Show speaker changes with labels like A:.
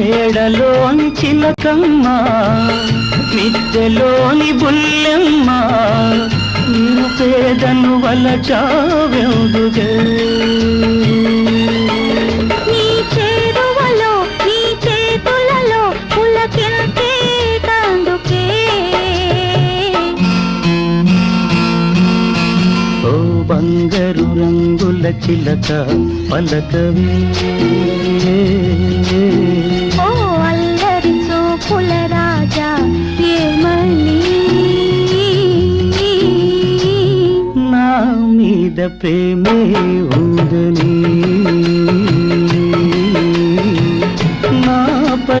A: కళ్ళలోని చిలకమ్మ మిద్దెలోని బుల్లెమ్మ పేదను వలచావెందుగే బంగారు రంగుల చిలక పలకవే. మీద ప్రేమే ఉందని